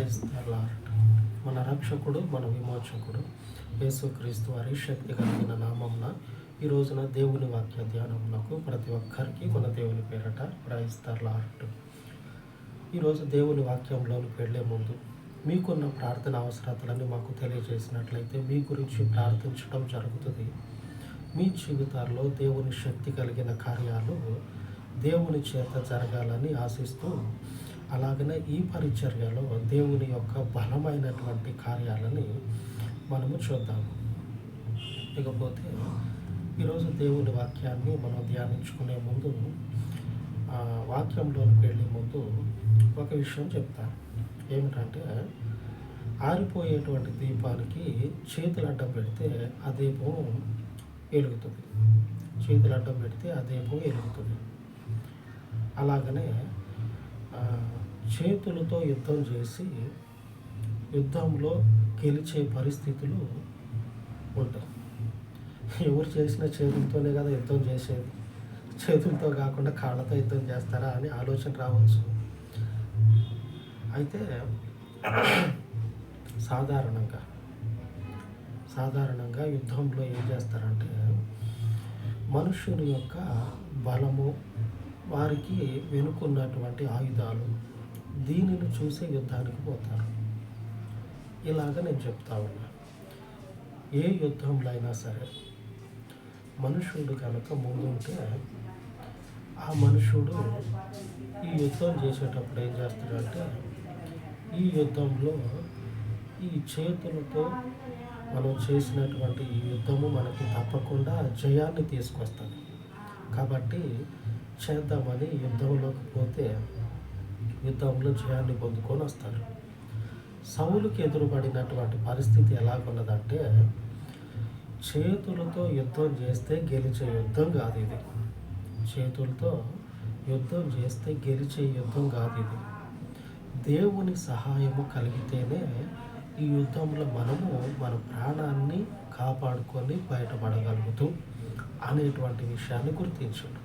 Praise మన రక్షకుడు మన విమోచకుడు యేసుక్రీస్తు వారి శక్తి కలిగిన నామంన ఈ రోజున దేవుని వాక్య ధ్యానమునకు ప్రతి ఒక్కరికి మన దేవుని పేరట ప్రైజ్ ఈరోజు దేవుని వాక్యంలోనికి వెళ్ళే ముందు మీకున్న ప్రార్థన అవసరతలని మాకు తెలియజేసినట్లయితే మీ గురించి ప్రార్థించడం జరుగుతుంది. మీ జీవితాల్లో దేవుని శక్తి కలిగిన కార్యాలు దేవుని చేత జరగాలని ఆశిస్తూ అలాగనే ఈ పరిచర్యలో దేవుని యొక్క బలమైనటువంటి కార్యాలని మనము చూద్దాము. ఇకపోతే ఈరోజు దేవుని వాక్యాన్ని మనం ధ్యానించుకునే ముందు ఆ, వాక్యంలోనికి వెళ్ళే ముందు ఒక విషయం చెప్తాను ఏమిటంటే ఆరిపోయేటువంటి దీపానికి చేతులు అడ్డం పెడితే ఆ దీపం వెలుగుతుంది. చేతులు అడ్డం పెడితే ఆ దీపం వెలుగుతుంది. అలాగనే చేతులతో యుద్ధం చేసి యుద్ధంలో గెలిచే పరిస్థితులు ఉంటాయి. ఎవరు చేసిన చేతులతోనే కదా యుద్ధం చేసేది? చేతులతో కాకుండా కాళ్ళతో యుద్ధం చేస్తారా అని ఆలోచన రావచ్చు. అయితే సాధారణంగా సాధారణంగా యుద్ధంలో ఏం చేస్తారంటే మనుషుల యొక్క బలము వారికి వెనుకున్నటువంటి ఆయుధాలు దీనిని చూసే యుద్ధానికి పోతారు ఇలాగ నేను చెప్తా ఉన్నా. ఏ యుద్ధంలో అయినా సరే మనుషుడు కనుక ముందుంటే ఆ మనుషుడు ఈ యుద్ధం చేసేటప్పుడు ఏం చేస్తాడంటే ఈ యుద్ధంలో ఈ చేతులతో మనం చేసినటువంటి ఈ యుద్ధము మనకి తప్పకుండా జయాన్ని తీసుకొస్తుంది. కాబట్టి చేద్దామని యుద్ధంలోకి పోతే యుద్ధంలో జయాన్ని పొందుకొని వస్తారు. సౌలుకి ఎదురుపడినటువంటి పరిస్థితి ఎలాగున్నదంటే చేతులతో యుద్ధం చేస్తే గెలిచే యుద్ధం కాదు ఇది. చేతులతో యుద్ధం చేస్తే గెలిచే యుద్ధం కాదు ఇది. దేవుని సహాయము కలిగితేనే ఈ యుద్ధంలో మనము మన ప్రాణాన్ని కాపాడుకొని బయటపడగలుగుతాం అనేటువంటి విషయాన్ని గుర్తించడం.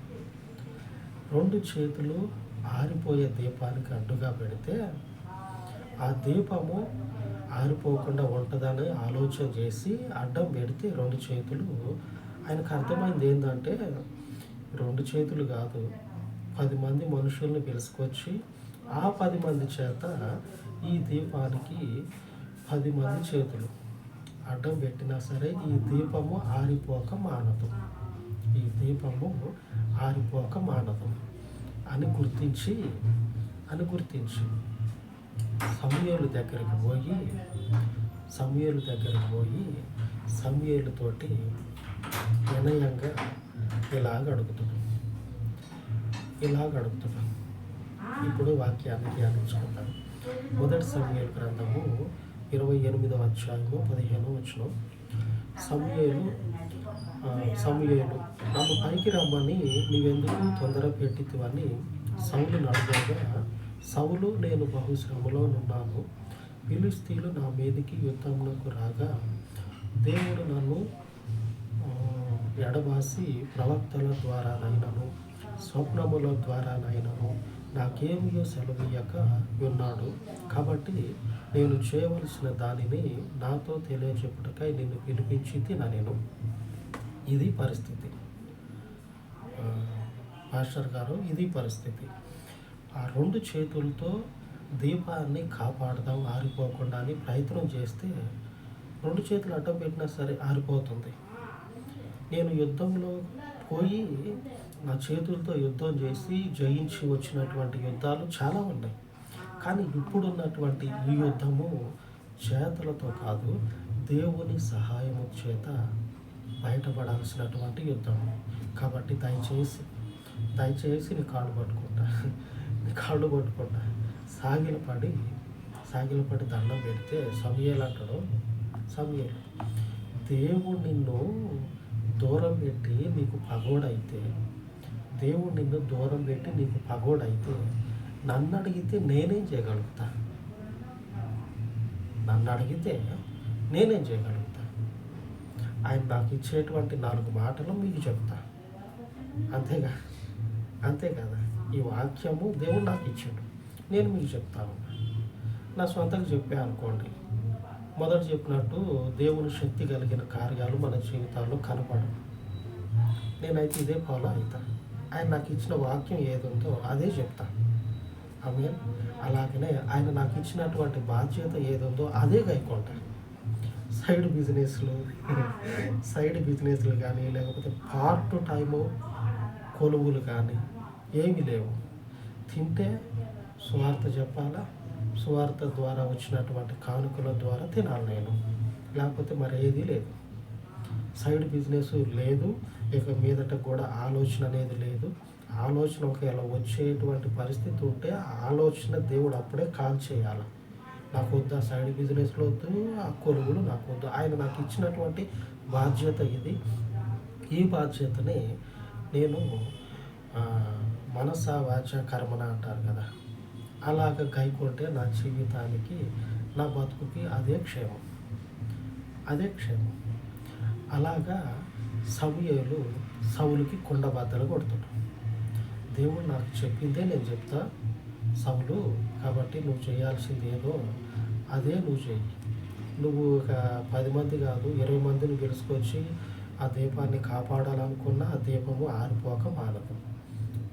రెండు చేతులు ఆరిపోయే దీపానికి అడ్డుగా పెడితే ఆ దీపము ఆరిపోకుండా ఉంటుందని ఆలోచన చేసి అడ్డం పెడితే రెండు చేతులు. ఆయనకు అర్థమైంది ఏంటంటే రెండు చేతులు కాదు పది మంది మనుషుల్ని పిలుచుకొచ్చి ఆ పది మంది చేత ఈ దీపానికి పది మంది చేతులు. అడ్డం పెట్టినా సరే ఈ దీపము ఆరిపోక మానదు. ఈ దీపము ఆరిపోక మానదు. అని గుర్తించి అని గుర్తించి. సమయలు దగ్గరికి పోయి సమయలు దగ్గరికి పోయి సమయలతోటి వినయంగా ఇలాగ అడుగుతున్నాం ఇలాగ అడుగుతున్నాం ఇప్పుడు వాక్యాన్ని ధ్యానించుకుంటాం మొదటి సమయాల గ్రంథము ఇరవై ఎనిమిదవ అధ్యాయము పదిహేను వచ్చిన సమయలు సమయలు నన్ను పైకి రమ్మని నీవెందుకు తొందర పెట్టితివని సౌలు నడవగా సౌలు నేను బహుశ్రమలో ఉన్నాను పిలుస్తీలు నా మీదికి యుద్ధంలోకి రాగా దేవుడు నన్ను ఎడబాసి ప్రవక్తల ద్వారానైనను స్వప్నముల ద్వారానైనను నాకేమియో సెలవీయక ఉన్నాడు. కాబట్టి నేను చేయవలసిన దానిని నాతో తెలియజెప్పుటకై నిన్ను పిలిపించి నేను ఇది పరిస్థితి. పాస్టర్ మాస్టర్ గారు ఇది పరిస్థితి. ఆ రెండు చేతులతో దీపాన్ని కాపాడదాం ఆరిపోకుండా అని ప్రయత్నం చేస్తే రెండు చేతులు అడ్డం పెట్టినా సరే ఆరిపోతుంది. నేను యుద్ధంలో పోయి నా చేతులతో యుద్ధం చేసి జయించి వచ్చినటువంటి యుద్ధాలు చాలా ఉన్నాయి. కానీ ఇప్పుడున్నటువంటి ఈ యుద్ధము చేతులతో కాదు దేవుని సహాయము చేత బయటపడాల్సినటువంటి యుద్ధము కాబట్టి దయచేసి దయచేసి నీ కాళ్ళు పట్టుకుంటా. నీ కాళ్ళు పట్టుకుంటా. సాగిల పడి సాగిల పడి దండం పెడితే సమయలు అంటాడు. సమయలు. దేవుడు నిన్ను దూరం పెట్టి నీకు పగోడైతే దేవుడు నిన్ను దూరం పెట్టి నీకు పగోడైతే నన్ను అడిగితే నేనేం చేయగలుగుతా? నన్ను అడిగితే నేనేం చేయగలుగుతా? ఆయన నాకు ఇచ్చేటువంటి నాలుగు మాటలు మీకు చెప్తా. అంతేగా? అంతే కదా? ఈ వాక్యము దేవుడు నాకు ఇచ్చాడు. నేను మీకు చెప్తా ఉన్నా. నా సొంతంగా చెప్పా అనుకోండి. మొదట చెప్పినట్టు దేవుని శక్తి కలిగిన కార్యాలు మన జీవితాల్లో కనపడవు. నేనైతే ఇదే ఫాలో అవుతా. ఆయన నాకు ఇచ్చిన వాక్యం ఏది ఉందో అదే చెప్తా. ఆమె అలాగనే ఆయన నాకు ఇచ్చినటువంటి బాధ్యత ఏది ఉందో అదే గైకుంటా సైడ్ బిజినెస్లు సైడ్ బిజినెస్లు కానీ లేకపోతే పార్ట్ టైము కొలువులు కానీ ఏమీ లేవు. తింటే సువార్త చెప్పాలా? సువార్త ద్వారా వచ్చినటువంటి కానుకల ద్వారా తినాలి నేను. లేకపోతే మరి ఏది లేదు. సైడ్ బిజినెస్ లేదు. ఇక మీదట కూడా ఆలోచన అనేది లేదు. ఆలోచన ఒకవేళ వచ్చేటువంటి పరిస్థితి ఉంటే ఆలోచన దేవుడు అప్పుడే కాల్ చేయాలి? నాకు వద్దు ఆ సైడ్ బిజినెస్లో వద్దు ఆ కొలువులు నాకు వద్దు ఆయన నాకు ఇచ్చినటువంటి బాధ్యత ఇది. ఈ బాధ్యతని నేను మనస వాచ కర్మన అంటారు కదా అలాగ గైకుంటే నా జీవితానికి నా బతుకుకి అదే క్షేమం. అదే క్షేమం. అలాగా సమయలు సవులకి కొండ బద్దలు కొడుతాడు దేవుడు నాకు చెప్పిందే నేను చెప్తా. సవులు కాబట్టి నువ్వు చేయాల్సింది ఏదో అదే నువ్వు చెయ్యి నువ్వు ఒక పది మంది కాదు ఇరవై మందిని గెలుచుకొచ్చి ఆ దీపాన్ని కాపాడాలనుకున్న ఆ దీపము ఆరిపోక మానదు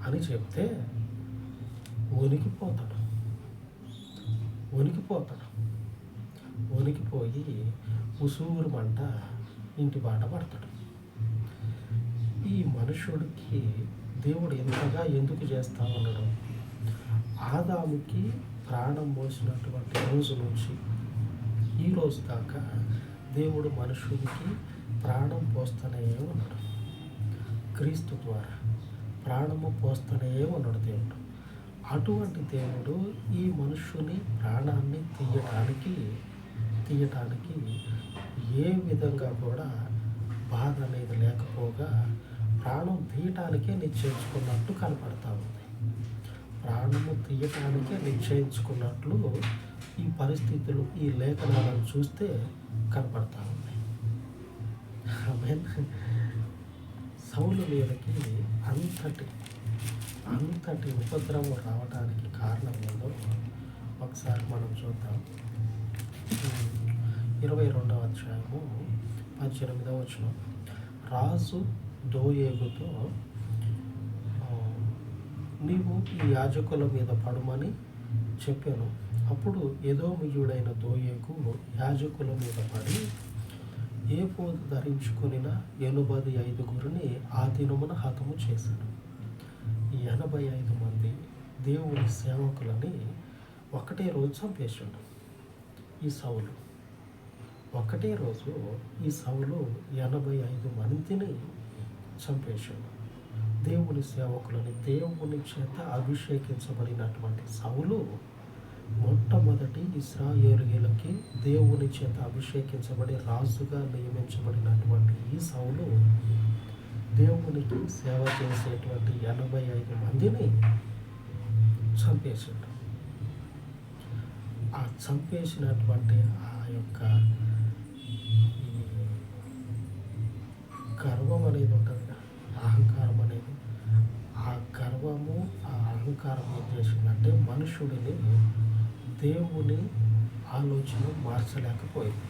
అని చెప్తే వణికిపోతాడు. వణికిపోతాడు. వణికిపోయి ఉసూరు మంట ఇంటి బాట పడతాడు. ఈ మనుషుడికి దేవుడు ఎంతగా ఎందుకు చేస్తా ఉన్నాడు? ఆదాముకి ప్రాణం పోసినటువంటి రోజు నుంచి ఈ రోజు దాకా దేవుడు మనుషునికి ప్రాణం పోస్తూనే ఉన్నాడు. క్రీస్తు ద్వారా ప్రాణము పోస్తూనే ఉన్నాడు దేవుడు. అటువంటి దేవుడు ఈ మనుషుని ప్రాణాన్ని తీయటానికి తీయటానికి ఏ విధంగా కూడా బాధ అనేది లేకపోగా ప్రాణం తీయటానికే నిశ్చయించుకున్నట్టు కనపడతా ఉంది. ప్రాణము తీయటానికే నిశ్చయించుకున్నట్లు ఈ పరిస్థితులు ఈ లేఖనాలను చూస్తే కనపడతా ఉన్నాయి. ఆమేన్. సౌలు మీదకి అంతటి అంతటి ఉపద్రవం రావడానికి కారణం ఏందో ఒకసారి మనం చూద్దాం. ఇరవై రెండవ అధ్యాయము పద్దెనిమిదవ వచ్చిన రాజు దోయేగుతో నీవు ఈ యాజకుల మీద పడమని చెప్పాను. అప్పుడు ఏదో ఎదోమియుడైన దోయకు యాజకుల మీద పడి ఏ పోదు ధరించుకునిన ఎనభై ఐదుగురిని ఆ దినమున హతము చేశాడు ఎనభై ఐదు మంది దేవుని సేవకులని ఒకటే రోజు చంపేశాడు ఈ సౌలు. ఒకటే రోజు ఈ సౌలు ఎనభై ఐదు మందిని చంపేశాడు. దేవుని సేవకులని దేవుని చేత అభిషేకించబడినటువంటి సౌలు మొట్టమొదటి ఇస్రాయేలులకి దేవుని చేత అభిషేకించబడి రాజుగా నియమించబడినటువంటి ఈ సౌలు దేవునికి సేవ చేసేటువంటి ఎనభై ఐదు మందిని చంపేశాడు ఆ చంపేసినటువంటి ఆ యొక్క గర్వం అనేది ఉంటుంది అహంకారం సర్వము ఆ అహంకారం ఏం చేసిందంటే మనుషుడిని దేవుని ఆలోచన మార్చలేకపోయింది.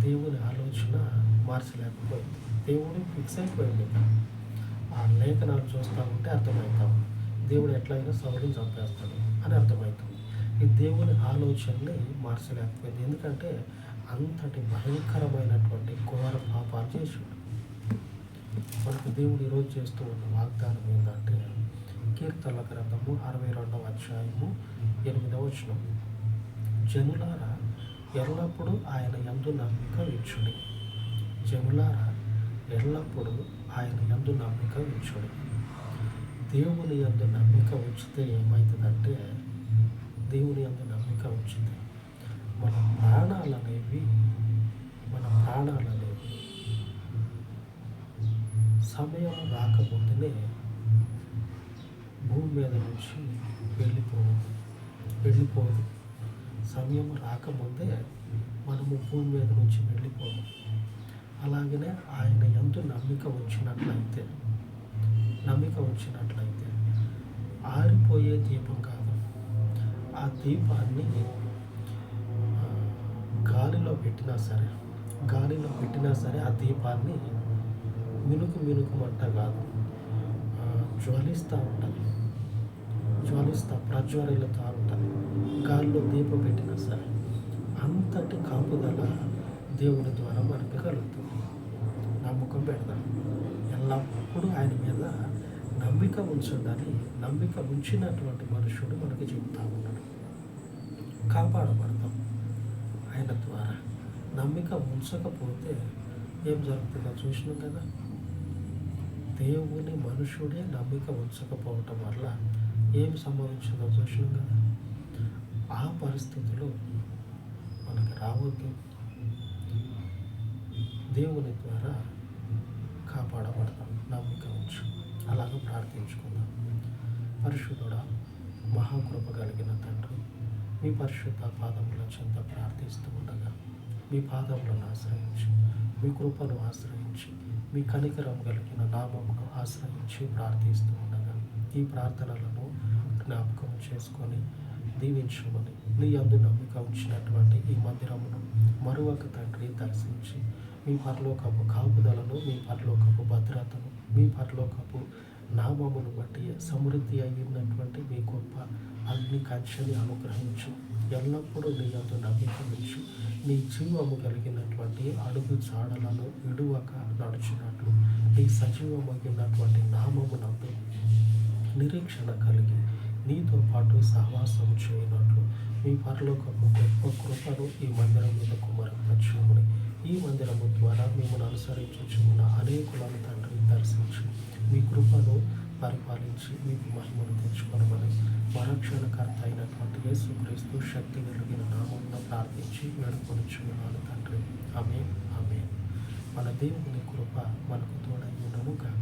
దేవుని ఆలోచన మార్చలేకపోయింది. దేవుడు ఫిక్స్ అయిపోయింది ఆ లేఖనాలు చూస్తూ ఉంటే అర్థమవుతాం దేవుడు ఎట్లయినా సౌరుని చంపేస్తాడు అని అర్థమవుతుంది ఈ దేవుని ఆలోచనని మార్చలేకపోయింది. ఎందుకంటే అంతటి భయంకరమైనటువంటి ఘోర పాపాలు చేసాడు. మనకు దేవుడు ఈరోజు చేస్తూ ఉన్న వాగ్దానం ఏంటంటే కీర్తనల గ్రంథము అరవై రెండవ అధ్యాయము ఎనిమిదవ వచనం. జనులారా ఎల్లప్పుడూ ఆయన యందు నమ్మిక ఇచ్చుడి జనులారా ఎల్లప్పుడూ ఆయన యందు నమ్మిక ఉంచుడి. దేవుని యందు నమ్మిక ఉంచితే ఏమవుతుందంటే దేవుని యందు నమ్మిక ఉంచితే మన ప్రాణాలు అనేవి సమయం రాకముందునే భూమి మీద నుంచి వెళ్ళిపోవు వెళ్ళిపోదు సమయం రాకముందే మనము భూమి మీద నుంచి వెళ్ళిపోము అలాగనే ఆయన ఎందు నమ్మిక వచ్చినట్లయితే నమ్మిక వచ్చినట్లయితే ఆరిపోయే దీపం కాదు. ఆ దీపాన్ని గాలిలో పెట్టినా సరే గాలిలో పెట్టినా సరే ఆ దీపాన్ని మినుకు మినుకు మంట కాదు జ్వలిస్తూ ఉంటుంది. జ్వలిస్తూ ప్రజ్వరిలతో ఉంటుంది. గాల్లో దీపం పెట్టినా సరే అంతటి కాపుదల దేవుని ద్వారా మనకు కలుగుతుంది. నమ్మకం పెడదాం. ఎల్లప్పుడూ ఆయన మీద నమ్మిక ఉంచండి నమ్మిక ఉంచినటువంటి మనుషుడు మనకి చెబుతా ఉన్నాడు. కాపాడబడతాం. ఆయన ద్వారా నమ్మిక ఉంచకపోతే ఏం జరుగుతుందో చూసినాం కదా? దేవుని మనుషుడే నమ్మిక ఉంచకపోవటం వల్ల ఏం సంభవించిందో చూసినాం కదా? ఆ పరిస్థితులు మనకి రావద్దు. దేవుని ద్వారా కాపాడబడతాం. నమ్మిక ఉంచు. అలాగ ప్రార్థించుకుందాం. పరిశుద్ధుడా మహాకృప కలిగిన తండ్రి మీ పరిశుద్ధ పాదముల చెంత ప్రార్థిస్తూ ఉండగా మీ పాదములను ఆశ్రయించు. మీ కృపను ఆశ్రయించి మీ కనికరం కలిగిన నామమును ఆశ్రయించి ప్రార్థిస్తూ ఉండగా ఈ ప్రార్థనలను జ్ఞాపకం చేసుకొని దీవించమని నీ అందు నమ్మిక ఉంచినటువంటి ఈ మందిరమును మరొక తండ్రి దర్శించి మీ పరలోకపు కాపుదలను మీ పరలోకపు భద్రతను మీ పరలోకపు నామమును బట్టి సమృద్ధి అయినటువంటి మీ గొప్ప అగ్ని కంచెని అనుగ్రహించు. ఎల్లప్పుడూ నీ అందు నమ్మిక నీ జీవము కలిగినటువంటి అడుగు జాడలను విడువక నడుచున్నట్లు నీ సజీవమైనటువంటి నామమునందు నిరీక్షణ కలిగి నీతో పాటు సహవాసం చేయనట్లు. మీ పరలోకపు గొప్ప కృపను ఈ మందిరం మీద కుమరింపచేయమని ఈ మందిరము ద్వారా మిమ్మల్ని అనుసరించుచున్న అనేకులను తండ్రి దర్శించి. మీ కృపను పరిపాలించి మీకు మహిమను తెచ్చుకోనమని వరక్షణకర్త అయినటువంటి యేసుక్రీస్తు శక్తి కలిగిన నామంలో ప్రార్థించి వేడుకొనిచ్చున్నాను తండ్రి. ఆమె ఆమె మన దేవుని కృప మనకు తోడై ఉండను కాక